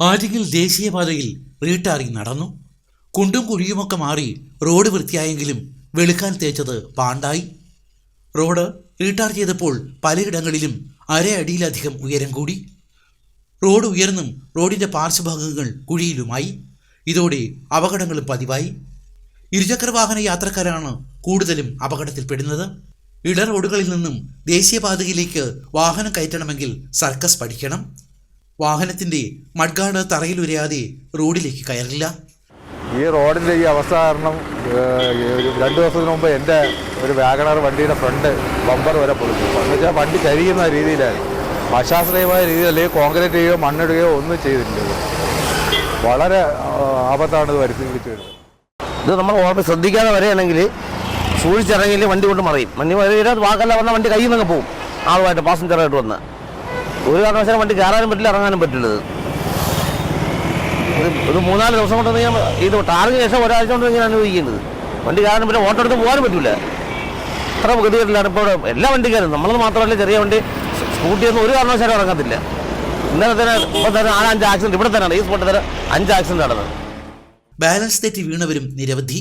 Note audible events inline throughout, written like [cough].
ആറ്റിങ്ങൽ ദേശീയപാതയിൽ റീടാറിംഗ് നടന്നു. കുണ്ടും കുഴിയുമൊക്കെ മാറി റോഡ് വൃത്തിയായെങ്കിലും വെളുക്കാൻ തേച്ചത് പാണ്ടായി. റോഡ് റീടാർ ചെയ്തപ്പോൾ പലയിടങ്ങളിലും അരയടിയിലധികം ഉയരം കൂടി. റോഡ് ഉയർന്നും റോഡിന്റെ പാർശ്വഭാഗങ്ങൾ കുഴിയിലുമായി. ഇതോടെ അപകടങ്ങളും പതിവായി. ഇരുചക്രവാഹന യാത്രക്കാരാണ് കൂടുതലും അപകടത്തിൽപ്പെടുന്നത്. ഇട റോഡുകളിൽ നിന്നും ദേശീയപാതയിലേക്ക് വാഹനം കയറ്റണമെങ്കിൽ സർക്കസ് പഠിക്കണം. വാഹനത്തിന്റെ മഡ്ഗാർഡ് തറയിൽ തറയിലുരയാതെ റോഡിലേക്ക് കയറില്ല. ഈ റോഡിന്റെ ഈ അവസ്ഥ കാരണം രണ്ടു ഒരു രണ്ട് ദിവസത്തിന് മുമ്പ് എന്റെ ഒരു വാഗണർ വണ്ടിയുടെ ഫ്രണ്ട് ബമ്പർ വരെ പൊളിച്ചു എന്ന് വെച്ചാൽ വണ്ടി കരിയുന്ന രീതിയിലായി അശാസ്ത്രീയമായ രീതിയിൽ അല്ലെങ്കിൽ കോൺക്രീറ്റ് ചെയ്യുകയോ മണ്ണിടുകയോ ഒന്നും ചെയ്തിട്ടില്ല. വളരെ ആപത്താണ് ഇത് വരുത്തി വരുന്നത്. ഇത് നമ്മൾ ഓർമ്മ ശ്രദ്ധിക്കാതെ വരെയാണെങ്കിൽ സൂക്ഷിച്ചിറങ്ങിയില്ലെങ്കിൽ വണ്ടി കൊണ്ട് മറിയും. വണ്ടി മറിയുടെ വാക്കല്ല വന്ന വണ്ടി കയ്യിൽ നിന്നൊക്കെ പോകും ആളുമായിട്ട് പാസഞ്ചറായിട്ട് വന്ന്. ഒരു കാരണവശാലും വണ്ടി കയറാനും പറ്റില്ല ഇറങ്ങാനും പറ്റില്ല ഒരു മൂന്നാൽ ദിവസം കൊണ്ട് ഞാൻ ഇത് ടാറിന് ശേഷം ഒരാഴ്ച കൊണ്ട് ഇങ്ങനെ അനുഭവിക്കുന്നത്. വണ്ടി കയറാനും പറ്റില്ല ഓട്ടോ എടുത്ത് പോകാനും പറ്റില്ല അത്ര ഗതികേട്ടിലാണ് ഇപ്പോൾ എല്ലാ വണ്ടിക്കാരും. നമ്മളത് മാത്രമല്ല ചെറിയ വണ്ടി സ്കൂട്ടിയൊന്നും ഒരു കാരണവശാലും ഇറങ്ങത്തില്ല. ഇന്നലെ തന്നെ ഇപ്പോൾ തന്നെ ആ അഞ്ച് ആക്സിഡന്റ് ഇവിടെ തന്നെയാണ്. ഈ സ്പോട്ടിൽ തന്നെ അഞ്ച് ആക്സിഡന്റ് നടന്നത്. ബാലൻസ് തെറ്റി വീണവരും നിരവധി.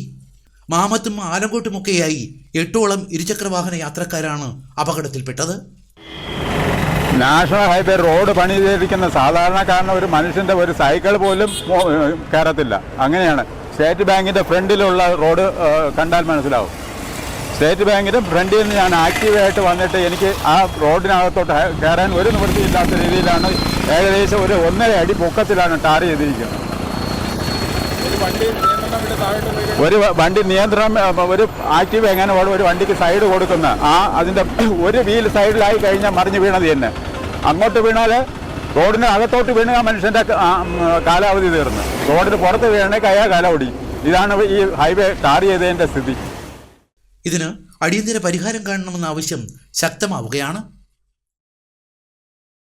മാമത്തും ആലങ്കോട്ടുമൊക്കെയായി എട്ടോളം ഇരുചക്രവാഹന യാത്രക്കാരാണ് അപകടത്തിൽപ്പെട്ടത്. നാഷണൽ ഹൈവേ റോഡ് പണി ചെയ്തിരിക്കുന്ന സാധാരണക്കാരന് ഒരു മനുഷ്യന്റെ ഒരു സൈക്കിൾ പോലും കയറത്തില്ല. അങ്ങനെയാണ്. സ്റ്റേറ്റ് ബാങ്കിന്റെ ഫ്രണ്ടിലുള്ള റോഡ് കണ്ടാൽ മനസ്സിലാവും. സ്റ്റേറ്റ് ബാങ്കിന്റെ ഫ്രണ്ടിൽ നിന്ന് ഞാൻ ആക്റ്റീവായിട്ട് വന്നിട്ട് എനിക്ക് ആ റോഡിനകത്തോട്ട് കയറാൻ ഒരു നിവൃത്തിയില്ലാത്ത രീതിയിലാണ് ഏകദേശം ഒരു ഒന്നര അടി പൊക്കത്തിലാണ് ടാർ ചെയ്തിരിക്കുന്നത്. ഒരു വണ്ടി നിയന്ത്രണം ഒരു ആക്റ്റീവ് എങ്ങനെ ഓടും ഒരു വണ്ടിക്ക് സൈഡ് കൊടുക്കുന്ന ആ അതിന്റെ [clears throat] ഒരു വീൽ സൈഡിലായി കഴിഞ്ഞാൽ മറിഞ്ഞ് വീണത് തന്നെ അങ്ങോട്ട് വീണാൽ റോഡിന് അകത്തോട്ട് വീണ മനുഷ്യന്റെ കാലാവധി തീർന്നു. റോഡിന് പുറത്ത് വീണേ കയ്യാ കാലാവധി ഇതാണ് ഈ ഹൈവേ ടാർ ചെയ്തതിന്റെ സ്ഥിതി. ഇതിന് അടിയന്തര പരിഹാരം കാണണമെന്ന ആവശ്യം ശക്തമാവുകയാണ്.